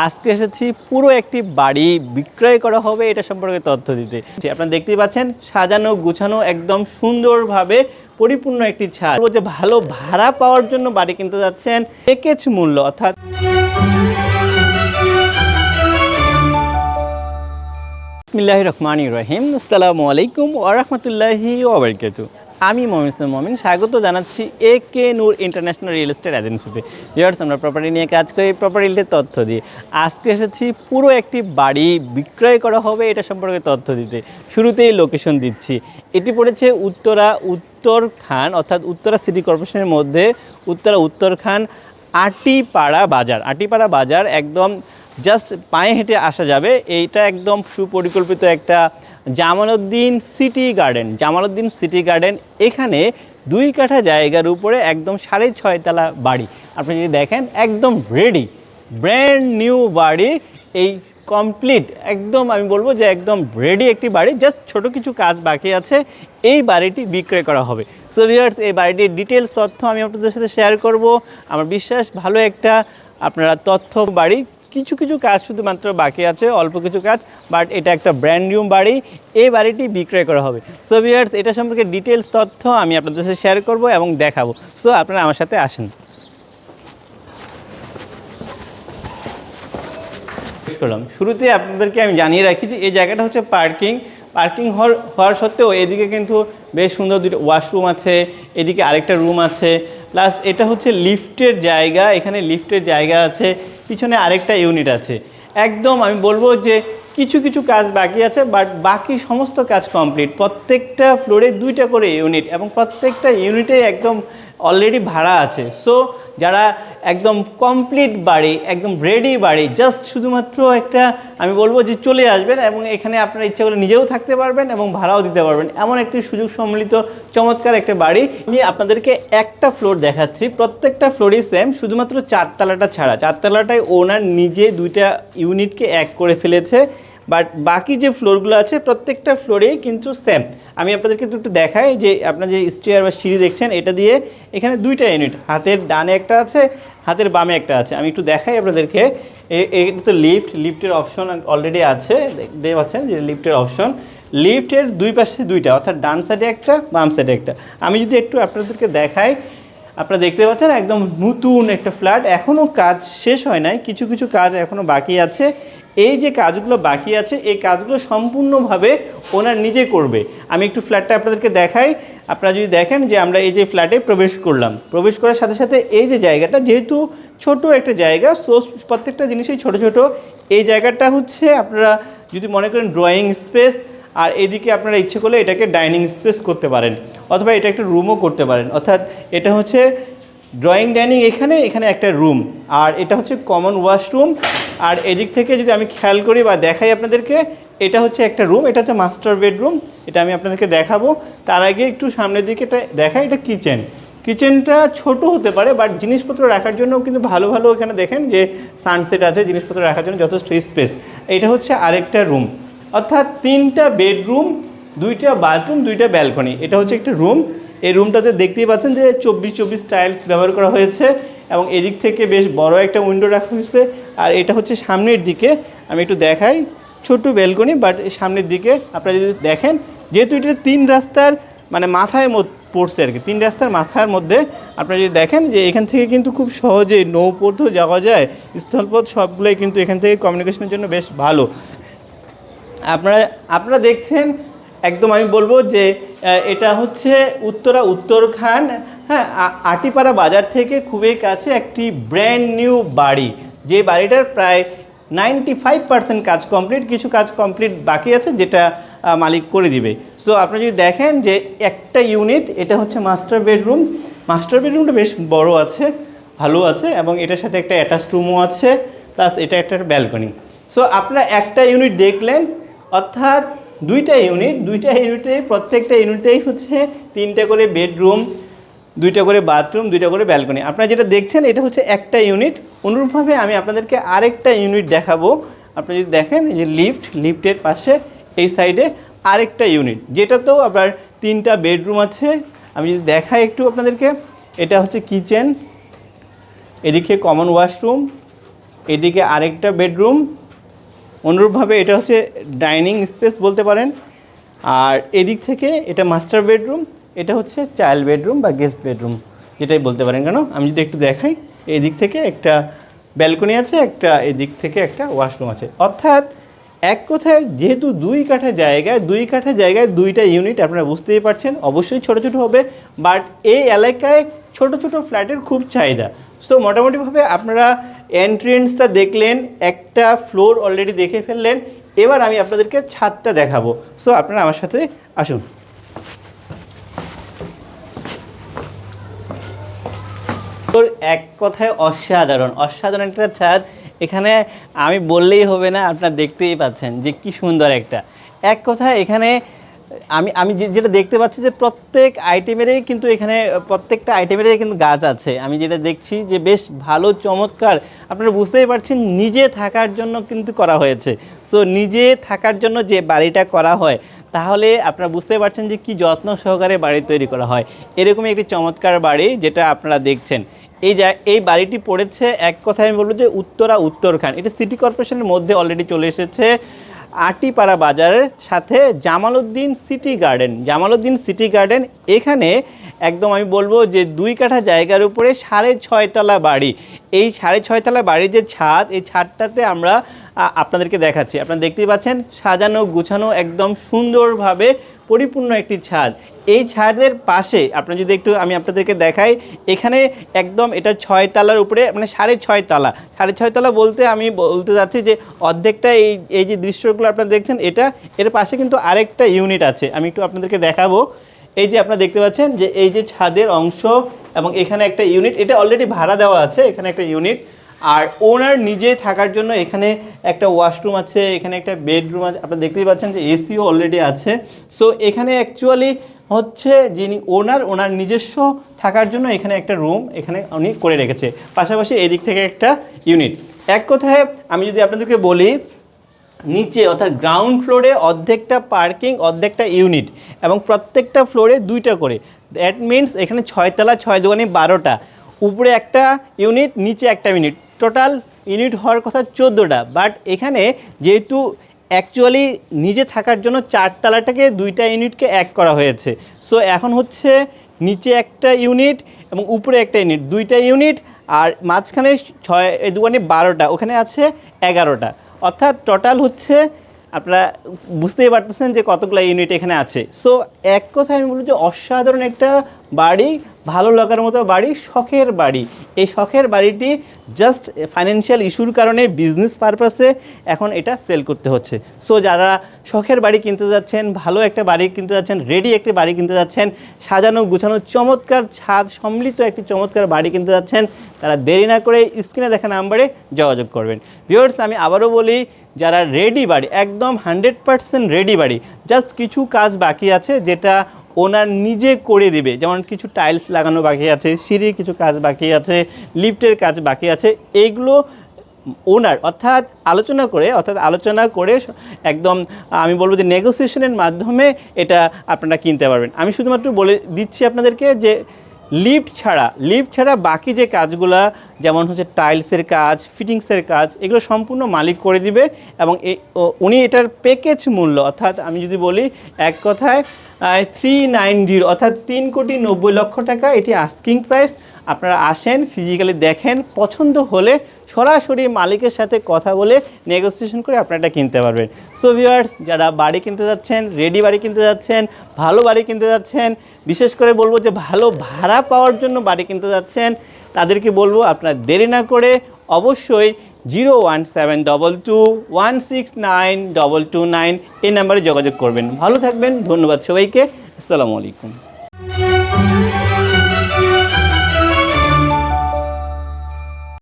আজকে এসেছি পুরো একটি বাড়ি বিক্রয় করা হবে এটা সম্পর্কে তথ্য দিতে। আপনারা দেখতেই পাচ্ছেন, সাজানো, গুছানো, একদম সুন্দরভাবে পরিপূর্ণ একটি ছাদ। যে ভালো ভাড়া পাওয়ার জন্য বাড়ি কিনতে যাচ্ছেন প্যাকেজ মূল্য, অর্থাৎ রহমান রহিম। আসসালামু আলাইকুম ওরহমতুল্লাহি ওবরকাতু আমি ইসলাম মমিন স্বাগত জানাচ্ছি A K Noor international real estate এজেন্সিতে ভিউয়ার্স আমরা প্রপার্টি নিয়ে কাজ করি প্রপার্টির তথ্য দিই আজকে এসেছি, পুরো একটি বাড়ি বিক্রয় করা হবে এটা সম্পর্কে তথ্য দিতে। শুরুতেই লোকেশন দিচ্ছি। এটি পড়েছে উত্তরা উত্তর খান অর্থাৎ উত্তরা সিটি কর্পোরেশনের মধ্যে উত্তরা উত্তর খান আটিপাড়া বাজার। আটিপাড়া বাজার একদম জাস্ট পায়ে হেঁটে আসা যাবে। এইটা একদম সুপরিকল্পিত একটা Jamaluddin City Garden. Jamaluddin City Garden এখানে দুই কাঠা জায়গার উপরে একদম সাড়ে ছয়তলা বাড়ি। আপনি যদি দেখেন, একদম রেডি ব্র্যান্ড নিউ বাড়ি, এই কমপ্লিট একদম আমি বলব যে একদম রেডি একটি বাড়ি জাস্ট ছোট কিছু কাজ বাকি আছে, এই বাড়িটি বিক্রয় করা হবে। সো ভিউয়ার্স এই বাড়িটির ডিটেলস তথ্য আমি আপনাদের সাথে শেয়ার করব। আমার বিশ্বাস, ভালো একটা আপনারা তথ্য বাড়ি কিছু কিছু কাজ শুধুমাত্র বাকি আছে, অল্প কিছু কাজ বাট এটা একটা ব্র্যান্ড নিউ বাড়ি, এই বাড়িটি বিক্রয় করা হবে। সো ভিউয়ার্স এটা সম্পর্কে ডিটেলস তথ্য আমি আপনাদের সাথে শেয়ার করব এবং দেখাবো। সো আপনারা আমার সাথে আসেন। করলাম। শুরুতে আপনাদেরকে আমি জানিয়ে রাখি যে এই জায়গাটা হচ্ছে পার্কিং পার্কিং হওয়ার হওয়ার সত্ত্বেও এদিকে কিন্তু বেশ সুন্দর দুটো ওয়াশরুম আছে, এদিকে আরেকটা রুম আছে। প্লাস এটা হচ্ছে লিফটের জায়গা, এখানে লিফটের জায়গা আছে, পিছনে আরেকটা ইউনিট আছে। একদম আমি বলব যে কিছু কিছু কাজ বাকি আছে বাট বাকি সমস্ত কাজ কমপ্লিট প্রত্যেকটা ফ্লোরে দুইটা করে ইউনিট এবং প্রত্যেকটা ইউনিটে একদম অলরেডি ভাড়া আছে। সো যারা একদম কমপ্লিট বাড়ি, একদম রেডি বাড়ি জাস্ট শুধুমাত্র একটা, আমি বলব যে চলে আসবেন এবং এখানে আপনারা ইচ্ছা করলে নিজেও থাকতে পারবেন এবং ভাড়াও দিতে পারবেন। এমন একটি সুযোগ সম্মিলিত চমৎকার একটা বাড়ি। আমি আপনাদেরকে একটা ফ্লোর দেখাচ্ছি। প্রত্যেকটা ফ্লোরই সেম শুধুমাত্র চারতলাটা ছাড়া। চারতলাটায় ওনার নিজে দুইটা ইউনিটকে এক করে ফেলেছে। বাট বাকি যে ফ্লোরগুলো আছে, প্রত্যেকটা ফ্লোরেই কিন্তু সেম আমি আপনাদেরকে একটু দেখাই, যে আপনার যে স্টেয়ার বা সিঁড়ি দেখছেন, এটা দিয়ে এখানে দুইটা ইউনিট হাতের ডানে একটা আছে, হাতের বামে একটা আছে। আমি একটু দেখাই আপনাদেরকে এটা তো লিফট লিফটের অপশন অলরেডি আছে দেখতে পাচ্ছেন যে লিফটের অপশন লিফটের দুই পাশে দুইটা, অর্থাৎ ডান সাইডে একটা, বাম সাইডে একটা। আমি যদি একটু আপনাদেরকে দেখাই, আপনারা দেখতে পাচ্ছেন একদম নতুন একটা ফ্ল্যাট এখনও কাজ শেষ হয় নাই, কিছু কিছু কাজ এখনও বাকি আছে। এই যে কাজগুলো বাকি আছে, এই কাজগুলো সম্পূর্ণভাবে ওনার নিজে করবে। আমি একটু ফ্ল্যাটটা আপনাদেরকে দেখাই। আপনারা যদি দেখেন যে আমরা এই যে ফ্ল্যাটে প্রবেশ করলাম। প্রবেশ করার সাথে সাথে এই যে জায়গাটা, যেহেতু ছোট একটা জায়গা সো প্রত্যেকটা জিনিসই ছোট ছোট। এই জায়গাটা হচ্ছে আপনারা যদি মনে করেন ড্রয়িং স্পেস আর এদিকে আপনারা ইচ্ছে করলে এটাকে ডাইনিং স্পেস করতে পারেন। অথবা এটা একটা রুমও করতে পারেন। অর্থাৎ এটা হচ্ছে ড্রয়িং ডাইনিং এখানে এখানে একটা রুম আর এটা হচ্ছে কমন ওয়াশরুম আর এদিক থেকে যদি আমি খেয়াল করি বা দেখাই আপনাদেরকে, এটা হচ্ছে একটা রুম এটা হচ্ছে মাস্টার বেডরুম এটা আমি আপনাদেরকে দেখাবো। তার আগে একটু সামনের দিকে এটা দেখাই, এটা কিচেন কিচেনটা ছোট হতে পারে বাট জিনিসপত্র রাখার জন্য কিন্তু ভালো ভালো এখানে দেখেন যে সানসেট আছে, জিনিসপত্র রাখার জন্য যথেষ্ট স্পেস এটা হচ্ছে আরেকটা রুম অর্থাৎ তিনটা বেডরুম দুইটা বাথরুম দুইটা ব্যালকনি এটা হচ্ছে একটা রুম এই রুমটাতে দেখতেই পাচ্ছেন যে চব্বিশ চব্বিশ টাইলস ব্যবহার করা হয়েছে এবং এদিক থেকে বেশ বড় একটা উইন্ডো রাখা হয়েছে। আর এটা হচ্ছে সামনের দিকে। আমি একটু দেখাই। ছোট ব্যালকনি বাট সামনের দিকে আপনারা যদি দেখেন, যেহেতু এটা তিন রাস্তার মানে মাথায় পড়ছে আর কি, তিন রাস্তার মাথার মধ্যে, আপনারা যদি দেখেন যে এখান থেকে কিন্তু খুব সহজেই নৌপথেও যাওয়া যায়। স্থলপথ সবগুলোই কিন্তু এখান থেকে কমিউনিকেশনের জন্য বেশ ভালো। আপনারা আপনারা দেখছেন একদম আমি বলব যে এটা হচ্ছে উত্তরা উত্তরখান হ্যাঁ আটিপাড়া বাজার থেকে খুবই কাছে একটি ব্র্যান্ড নিউ বাড়ি, যে বাড়িটার প্রায় নাইনটি ফাইভ পার্সেন্ট কাজ কমপ্লিট কিছু কাজ কমপ্লিট বাকি আছে যেটা মালিক করে দিবে। সো আপনি যদি দেখেন যে একটা ইউনিট এটা হচ্ছে মাস্টার বেডরুম মাস্টার বেডরুমটা বেশ বড় আছে, ভালো আছে, এবং এটার সাথে একটা অ্যাটাচ রুমও আছে প্লাস এটা একটা ব্যালকনি সো আপনারা একটা ইউনিট দেখলেন, অর্থাৎ দুইটা ইউনিট দুইটা ইউনিটে প্রত্যেকটা ইউনিটেই হচ্ছে তিনটা করে বেডরুম দুইটা করে বাথরুম দুইটা করে ব্যালকনি আপনারা যেটা দেখছেন, এটা হচ্ছে একটা ইউনিট অনুরূপভাবে আমি আপনাদেরকে আরেকটা ইউনিট দেখাবো। আপনি যদি দেখেন, এই যে লিফট লিফটের পাশে, এই সাইডে আরেকটা ইউনিট যেটাতেও আপনার তিনটা বেডরুম আছে। আমি যদি দেখাই একটু আপনাদেরকে, এটা হচ্ছে কিচেন এদিকে কমন ওয়াশরুম এদিকে আরেকটা বেডরুম অনুরূপভাবে এটা হচ্ছে ডাইনিং স্পেস বলতে পারেন। আর এদিক থেকে এটা মাস্টার বেডরুম, এটা হচ্ছে চাইল্ড বেডরুম বা গেস্ট বেডরুম যেটাই বলতে পারেন কেন? আমি যদি একটু দেখাই, এদিক থেকে একটা ব্যালকনি আছে, একটা এদিক থেকে একটা ওয়াশরুম আছে। অর্থাৎ এক কথায় যেহেতু দুই কাঠা জায়গায়, দুই কাঠা জায়গায় দুইটা ইউনিট আপনারা বুঝতেই পারছেন, অবশ্যই ছোট ছোট হবে, বাট এই এলাকায় ছোট ছোট ফ্ল্যাটের খুব চাহিদা। সো মোটামুটিভাবে আপনারা এন্ট্রেন্সটা দেখলেন, একটা ফ্লোর অলরেডি দেখে ফেললেন, এবার আমি আপনাদেরকে ছাদটা দেখাবো। সো আপনারা আমার সাথে আসুন। তোর এক কথায় অসাধারণ। অসাধারণ একটা ছাদ। এখানে আমি বললেই হবে না, আপনারা দেখতেই পাচ্ছেন যে কি সুন্দর একটা। এক কথায় এখানে আমি আমি যেটা দেখতে পাচ্ছি যে প্রত্যেক আইটেমেরই কিন্তু এখানে, প্রত্যেকটা আইটেমেরই কিন্তু গাছ আছে। আমি যেটা দেখছি যে বেশ ভালো, চমৎকার, আপনারা বুঝতেই পারছেন, নিজে থাকার জন্য কিন্তু করা হয়েছে। সো নিজে থাকার জন্য যে বাড়িটা করা হয়, তাহলে আপনারা বুঝতে পারছেন যে কি যত্ন সহকারে বাড়ি তৈরি করা হয়। এরকমই একটি চমৎকার বাড়ি যেটা আপনারা দেখছেন। এই যা, এই বাড়িটি পড়েছে, এক কথায় আমি বলব যে উত্তরা উত্তরখান এটা সিটি কর্পোরেশনের মধ্যে অলরেডি চলে এসেছে। আটিপাড়া বাজারের সাথে Jamaluddin City Garden. Jamaluddin City Garden এখানে একদম আমি বলব যে দুই কাঠা জায়গার উপরে সাড়ে ছয়তলা বাড়ি। এই সাড়ে ছয়তলা বাড়ির যে ছাদ, এই ছাদটাতে আমরা আপনাদেরকে দেখাচ্ছি। আপনারা দেখতেই পাচ্ছেন সাজানো, গুছানো একদম সুন্দরভাবে পরিপূর্ণ একটি ছাদ। এই ছাদের পাশে আপনারা যদি একটু আমি আপনাদেরকে দেখাই, এখানে একদম এটা ছয় তলার উপরে মানে সাড়ে ছয় তলা। সাড়ে ছয় তলা বলতে আমি বলতে যাচ্ছি যে অর্ধেকটা এই এই যে দৃশ্যগুলো আপনারা দেখছেন, এটা, এর পাশে কিন্তু আরেকটা ইউনিট আছে। আমি একটু আপনাদেরকে দেখাবো। এই যে আপনারা দেখতে পাচ্ছেন যে এই যে ছাদের অংশ এবং এখানে একটা ইউনিট এটা অলরেডি ভাড়া দেওয়া আছে, এখানে একটা ইউনিট আর ওনার নিজে থাকার জন্য এখানে একটা ওয়াশরুম আছে, এখানে একটা বেডরুম আছে। আপনারা দেখতেই পাচ্ছেন যে এসিও অলরেডি আছে। সো এখানে অ্যাকচুয়ালি হচ্ছে যিনি ওনার ওনার নিজস্ব থাকার জন্য এখানে একটা রুম এখানে উনি করে রেখেছে। পাশাপাশি এদিক থেকে একটা ইউনিট এক কথায় আমি যদি আপনাদেরকে বলি, নিচে অর্থাৎ গ্রাউন্ড ফ্লোরে অর্ধেকটা পার্কিং অর্ধেকটা ইউনিট এবং প্রত্যেকটা ফ্লোরে দুইটা করে। দ্যাট মিন্স এখানে ছয়তলা, ছয় দোকানে, বারোটা। উপরে একটা ইউনিট নিচে একটা ইউনিট টোটাল ইউনিট হওয়ার কথা চোদ্দোটা বাট এখানে যেহেতু অ্যাকচুয়ালি নিজে থাকার জন্য চারতলাটাকে দুইটা ইউনিটকে এক করা হয়েছে। সো এখন হচ্ছে নিচে একটা ইউনিট এবং উপরে একটা ইউনিট, দুইটা ইউনিট আর মাঝখানে ছয় দোকানে বারোটা, ওখানে আছে এগারোটা। অর্থাৎ টোটাল হচ্ছে আপনারা বুঝতেই পারতেছেন যে কতগুলো ইউনিট এখানে আছে। সো এক কথায় আমি বলব যে অসাধারণ একটা বাড়ি ভালো লাগার মতো বাড়ি, শখের বাড়ি। এই শখের বাড়িটি জাস্ট ফাইন্যান্সিয়াল ইস্যুর কারণে বিজনেস পারপাসে এখন এটা সেল করতে হচ্ছে। সো যারা শখের বাড়ি কিনতে যাচ্ছেন, ভালো একটা বাড়ি কিনতে যাচ্ছেন রেডি একটি বাড়ি কিনতে যাচ্ছেন, সাজানো, গুছানো, চমৎকার ছাদ, সম্মিলিত একটি চমৎকার বাড়ি কিনতে যাচ্ছেন, তারা দেরি না করে স্ক্রিনে দেখা নাম্বারে যোগাযোগ করবেন। ভিউয়ার্স আমি আবারও বলি, যারা রেডি বাড়ি, একদম হান্ড্রেড পার্সেন্ট রেডি বাড়ি জাস্ট কিছু কাজ বাকি আছে, যেটা ওনার নিজে করে দেবে। যেমন কিছু টাইলস লাগানো বাকি আছে, সিঁড়ির কিছু কাজ বাকি আছে, লিফটের কাজ বাকি আছে এইগুলো ওনার। অর্থাৎ আলোচনা করে, অর্থাৎ আলোচনা করে একদম, আমি বলব যে নেগোসিয়েশনের মাধ্যমে এটা আপনারা কিনতে পারবেন। আমি শুধুমাত্র বলে দিচ্ছি আপনাদেরকে যে লিফট ছাড়া লিফট ছাড়া বাকি যে কাজগুলো, যেমন হচ্ছে টাইলসের কাজ ফিটিংসের কাজ, এগুলো সম্পূর্ণ মালিক করে দিবে এবং উনি এটার প্যাকেজ মূল্য, অর্থাৎ আমি যদি বলি এক কথায় থ্রি নাইন জিরো অর্থাৎ তিন কোটি নব্বই লক্ষ টাকা এটি আস্কিং প্রাইস আপনারা আসেন ফিজিক্যালি দেখেন, পছন্দ হলে সরাসরি মালিকের সাথে কথা বলে নেগোসিয়েশন করে আপনারা এটা কিনতে পারবেন। সো ভিউয়ার্স যারা বাড়ি কিনতে যাচ্ছেন রেডি বাড়ি কিনতে যাচ্ছেন, ভালো বাড়ি কিনতে যাচ্ছেন, বিশেষ করে বলব যে ভালো ভাড়া পাওয়ার জন্য বাড়ি কিনতে যাচ্ছেন, তাদেরকে বলব আপনার দেরি না করে অবশ্যই zero one seven double two one six nine double two nine এই নাম্বারে যোগাযোগ করবেন। ভালো থাকবেন, ধন্যবাদ সবাইকে, আসসালামু আলাইকুম।